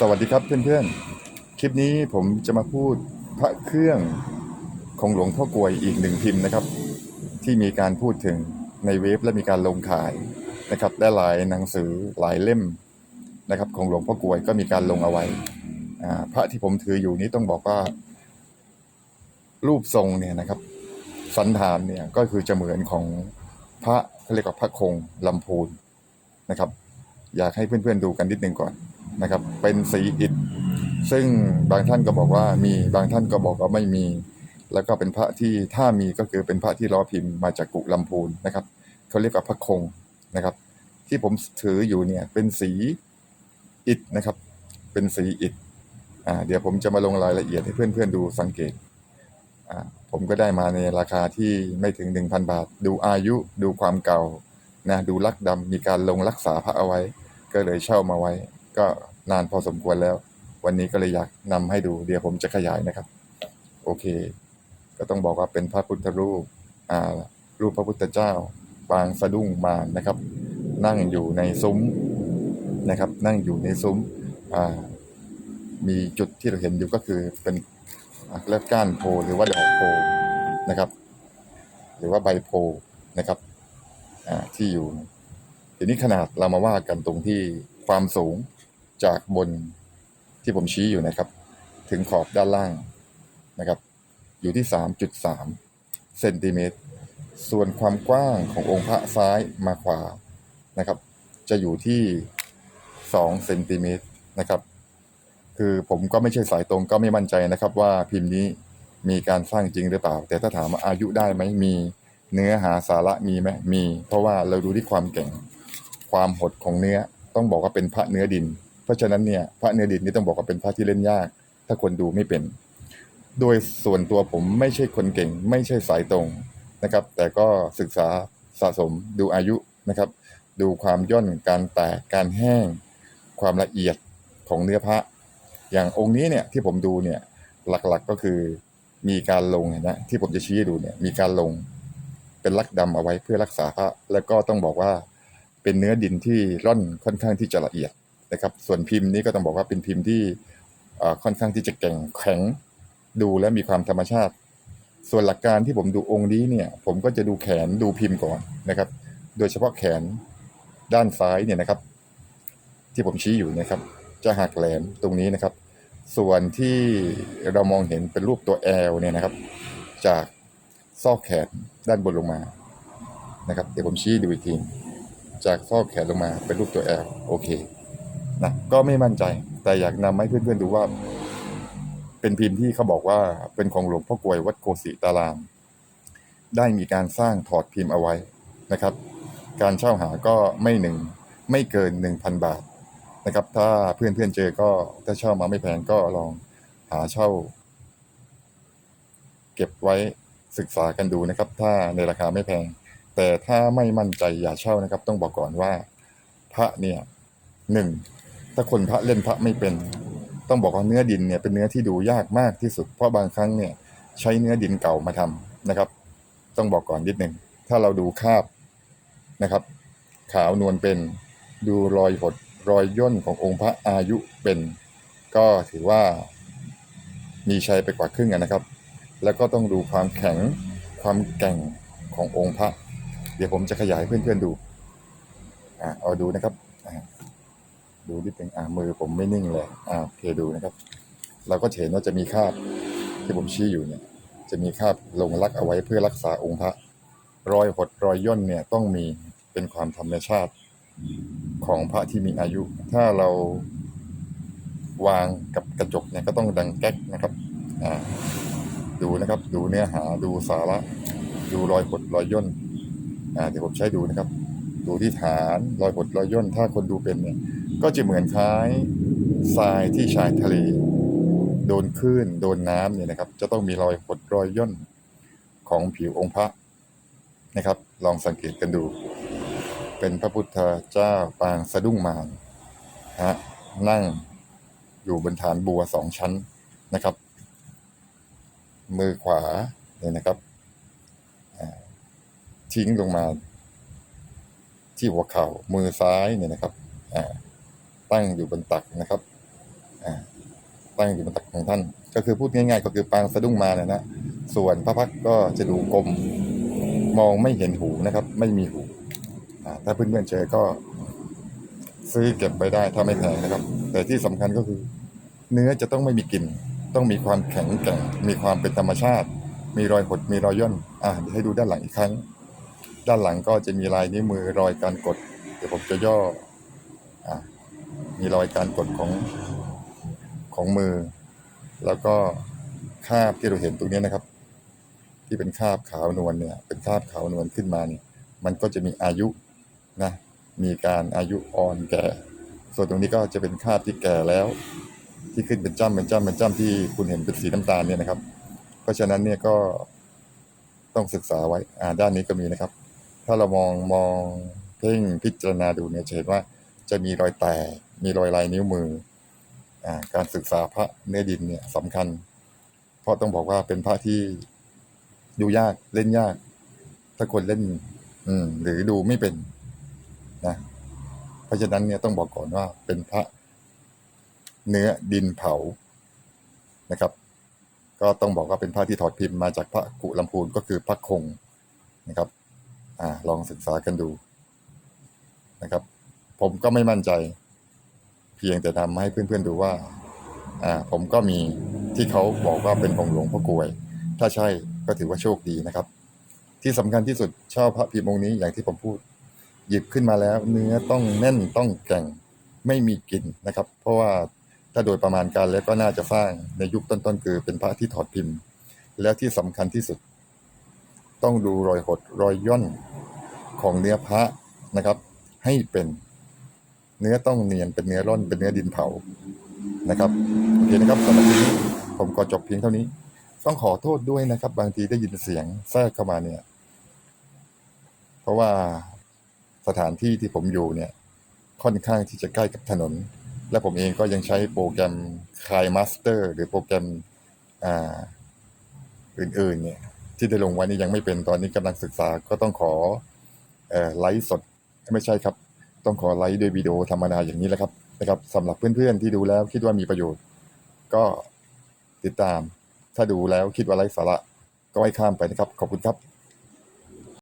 สวัสดีครับเพื่อนๆ คลิปนี้ผมจะมาพูดพระเครื่องของหลวงพ่อกวยอีกหนึ่งพิมพ์นะครับ ที่มีการพูดถึงในเว็บและมีการลงขายนะครับได้หลายหนังสือหลายเล่มนะครับ ของหลวงพ่อกวยก็มีการลงเอาไว้อ่าพระที่ผมถืออยู่นี้ต้องบอกว่า รูปทรงเนี่ยนะครับ สันฐานเนี่ยก็คือจะเหมือนของพระเขาเรียกว่าพระคงลำพูนนะครับ อยากให้เพื่อนๆดูกันนิดนึงก่อน นะครับ เป็นสีอิฐซึ่งบางท่านก็บอกว่ามีบางท่านก็บอกว่าไม่มี แล้วก็เป็นพระที่ถ้ามีก็คือเป็นพระที่ล้อพิมพ์มาจากกุลำพูนนะครับเขาเรียกว่าพระคงนะครับ ที่ผมถืออยู่เนี่ยเป็นสีอิฐนะครับ เป็นสีอิฐอ่าเดี๋ยวผมจะมาลงรายละเอียดให้เพื่อนๆดูสังเกตอ่าผมก็ได้มาในราคาที่ไม่ถึง 1,000 บาท ดูอายุดูความเก่านะดูลักดำมีการลงรักษาพระเอาไว้ ก็เลยเช่ามาไว้ ก็นานพอสมควรแล้ว วันนี้ก็เลยอยากนำให้ดูเดี๋ยวผมจะขยายนะครับ โอเค ก็ต้องบอกว่าเป็นพระพุทธรูปอ่ารูปพระพุทธเจ้าปางสะดุ้งมารนะครับ นั่งอยู่ในซุ้มนะครับ นั่งอยู่ในซุ้มอ่ามีจุดที่เราเห็นอยู่ก็คือเป็นเรียกก้านโพหรือว่าดอกโพนะครับ หรือว่าใบโพนะครับอ่าที่อยู่ทีนี้ขนาดเรามาว่ากันตรงที่ความสูง จากบนที่ผมชี้อยู่นะครับ ถึงขอบด้านล่างนะครับ อยู่ที่ 3.3เซนติเมตรส่วนความกว้างขององค์พระซ้ายมาขวานะครับ จะอยู่ที่2เซนติเมตรนะครับ คือผมก็ไม่ใช่สายตรงก็ไม่มั่นใจนะครับ ว่าพิมพ์นี้มีการสร้างจริงหรือเปล่า แต่ถ้าถามว่าอายุได้ไหมมีเนื้อหาสาระมีไหมมี เพราะว่าเราดูที่ความแข็งความหดของเนื้อต้องบอกว่าเป็นพระเนื้อดิน เพราะฉะนั้นเนี่ยพระเนื้อดินนี่ต้องบอกว่าเป็นพระที่เล่นยาก ถ้าคนดูไม่เป็น โดยส่วนตัวผมไม่ใช่คนเก่ง ไม่ใช่สายตรงนะครับ แต่ก็ศึกษาสะสมดูอายุนะครับ ดูความย่นการแตกการแห้ง ความละเอียดของเนื้อพระ อย่างองค์นี้เนี่ยที่ผมดูเนี่ยหลักๆก็คือมีการลงนะที่ผมจะชี้ให้ดูเนี่ยมีการลงเป็นลักดำเอาไว้เพื่อรักษาพระแล้วก็ต้องบอกว่าเป็นเนื้อดินที่ร่อนค่อนข้างที่จะละเอียด นะครับ ส่วนพิมพ์นี้ก็ต้องบอกว่าเป็นพิมพ์ที่ค่อนข้างที่จะแข็งแข็งดูและมีความธรรมชาติ ส่วนหลักการที่ผมดูองค์นี้เนี่ยผมก็จะดูแขนดูพิมพ์ก่อนนะครับ โดยเฉพาะแขนด้านซ้ายเนี่ยนะครับ ที่ผมชี้อยู่นะครับ จะหักแหลมตรงนี้นะครับ ส่วนที่เรามองเห็นเป็นรูปตัว L เนี่ยนะครับ จากซอกแขนด้านบนลงมานะครับ เดี๋ยวผมชี้ดูอีกทีจากซอกแขนลงมาเป็นรูปตัว L โอเค นะก็ไม่มั่นใจ แต่อยากนำให้เพื่อนๆดูว่า เป็นพิมพ์ที่เขาบอกว่าเป็นของหลวงพ่อกวยวัดโกสิตาราม ได้มีการสร้างถอดพิมพ์เอาไว้นะครับ การเช่าหาก็ไม่หนึ่งไม่เกิน 1,000 บาทนะครับ ถ้าเพื่อนๆเจอก็ถ้าเช่ามาไม่แพงก็ลองหาเช่า เก็บไว้ศึกษากันดูนะครับ ถ้าในราคาไม่แพง แต่ถ้าไม่มั่นใจอย่าเช่านะครับ ต้องบอกก่อนว่า พระเนี่ยหนึ่ง ถ้าคนพระเล่นพระไม่เป็น ต้องบอกว่าเนื้อดินเนี่ยเป็นเนื้อที่ดูยากมากที่สุด เพราะบางครั้งเนี่ยใช้เนื้อดินเก่ามาทำนะครับ ต้องบอกก่อนนิดหนึ่งถ้าเราดูคาบนะครับ ขาวนวลเป็นดูรอยหดรอยย่นขององค์พระอายุเป็น ก็ถือว่า มีชัยไปกว่าครึ่งนะครับ แล้วก็ต้องดูความแข็งความแก่งขององค์พระ เดี๋ยวผมจะขยายให้เพื่อนๆดูอ่าเอาดูนะครับอ่า ดูนิดนึงอ่ามือผมไม่นิ่งเลยอ่าโอเคดูนะครับ เราก็เห็นว่าจะมีคราบที่ผมชี้อยู่เนี่ย จะมีคราบลงลักเอาไว้เพื่อรักษาองค์พระ รอยหดรอยย่นเนี่ยต้องมีเป็นความธรรมชาติของพระที่มีอายุ ถ้าเราวางกับกระจกเนี่ยก็ต้องดังแก๊กนะครับอ่าดูนะครับ ดูเนื้อหาดูสาระ ดูรอยหดรอยย่นอ่าเดี๋ยวผมใช้ดูนะครับ ดูที่ฐานรอยหดรอยย่นถ้าคนดูเป็นเนี่ย ก็จะเหมือนคล้ายทรายที่ชายทะเล โดนคลื่นโดนน้ำเนี่ยนะครับ จะต้องมีรอยหดรอยย่นของผิวองค์พระนะครับ ลองสังเกตกันดู เป็นพระพุทธเจ้าปางสะดุ้งมารฮะนั่งอยู่บนฐานบัวสองชั้นนะครับ มือขวาเนี่ยนะครับทิ้งลงมาที่หัวเข่ามือซ้ายเนี่ยนะครับอ่า ตั้งอยู่บนตักนะครับตั้งอยู่บนตักของท่าน ก็คือพูดง่ายๆ ก็คือปางสะดุ้งมาเนี่ยนะ ส่วนพระพักก็จะดูกลมมองไม่เห็นหูนะครับ ไม่มีหูถ้าเพื่อนๆเจอก็ซื้อเก็บไปได้ถ้าไม่แพงนะครับ แต่ที่สำคัญก็คือ เนื้อจะต้องไม่มีกลิ่น ต้องมีความแข็งแกร่ง มีความเป็นธรรมชาติ มีรอยหดมีรอยย่นอ่าให้ดูด้านหลังอีกครั้ง ด้านหลังก็จะมีลายนิ้วมือรอยการกด เดี๋ยวผมจะย่ออ่า มีรอยการกดของของมือ แล้วก็คาบที่เราเห็นตรงนี้นะครับ ที่เป็นคาบขาวนวลเนี่ย เป็นคาบขาวนวลขึ้นมาเนี่ยมันก็จะมีอายุนะมีการอายุอ่อนแก่ ส่วนตรงนี้ก็จะเป็นคาบที่แก่แล้ว ที่ขึ้นเป็นจ้ำเป็นจ้ำเป็นจ้ำที่คุณเห็นเป็นสีน้ำตาลเนี่ยนะครับ เพราะฉะนั้นเนี่ยก็ต้องศึกษาไว้อ่าด้านนี้ก็มีนะครับ ถ้าเรามองมองเพ่งพิจารณาดูเนี่ยจะเห็นว่าจะมีรอยแตก มีรอยลายนิ้วมืออการศึกษาพระเนื้อดินเนี่ยสำคัญ เพราะต้องบอกว่าเป็นพระที่ดูยากเล่นยาก ถ้าคนเล่น อืม หรือดูไม่เป็นนะเพราะฉะนั้นเนี่ยต้องบอกก่อนว่าเป็นพระเนื้อดินเผานะครับ ก็ต้องบอกว่าเป็นพระที่ถอดพิมพ์มาจากพระกุลำพูนก็คือพระคงนะครับ อ่า ลองศึกษากันดูนะครับ ผมก็ไม่มั่นใจ พียงแต่ทำให้เพื่อนๆดูว่าอ่าผมก็มีที่เขาบอกว่าเป็นองหลวงพ่อกลวย ถ้าใช่ก็ถือว่าโชคดีนะครับ ที่สำคัญที่สุดชอบพระพิมพ์องค์นี้อย่างที่ผมพูด หยิบขึ้นมาแล้วเนื้อต้องแน่นต้องแก่งไม่มีกลิ่นนะครับ เพราะว่าถ้าโดยประมาณการแล้วก็น่าจะสร้างในยุคต้นๆ คือเป็นพระที่ถอดพิมพ์ แล้วที่สำคัญที่สุด ต้องดูรอยหดรอยย่นของเนื้อพระนะครับ ให้เป็น เนื้อต้องเนียนเป็นเนื้อร่อนเป็นเนื้อดินเผานะครับโอเคนะครับสำหรับนี้ผมก็จบเพียงเท่านี้ ต้องขอโทษด้วยนะครับ บางทีได้ยินเสียงแทรกเข้ามาเนี่ย เพราะว่าสถานที่ที่ผมอยู่เนี่ย ค่อนข้างที่จะใกล้กับถนน และผมเองก็ยังใช้โปรแกรมคลายมาสเตอร์หรือโปรแกรมอ่าอื่นๆ เนี่ย ที่ได้ลงไว้นี่ยังไม่เป็นตอนนี้กำลังศึกษาก็ต้องขอไลฟ์สดไม่ใช่ครับ ต้องขอไลค์ด้วยวิดีโอธรรมดาอย่างนี้แหละครับนะครับสำหรับเพื่อนๆที่ดูแล้วคิดว่ามีประโยชน์ ก็ติดตาม ถ้าดูแล้วคิดว่าไร้สาระ ก็ให้ข้ามไปนะครับ ขอบคุณครับ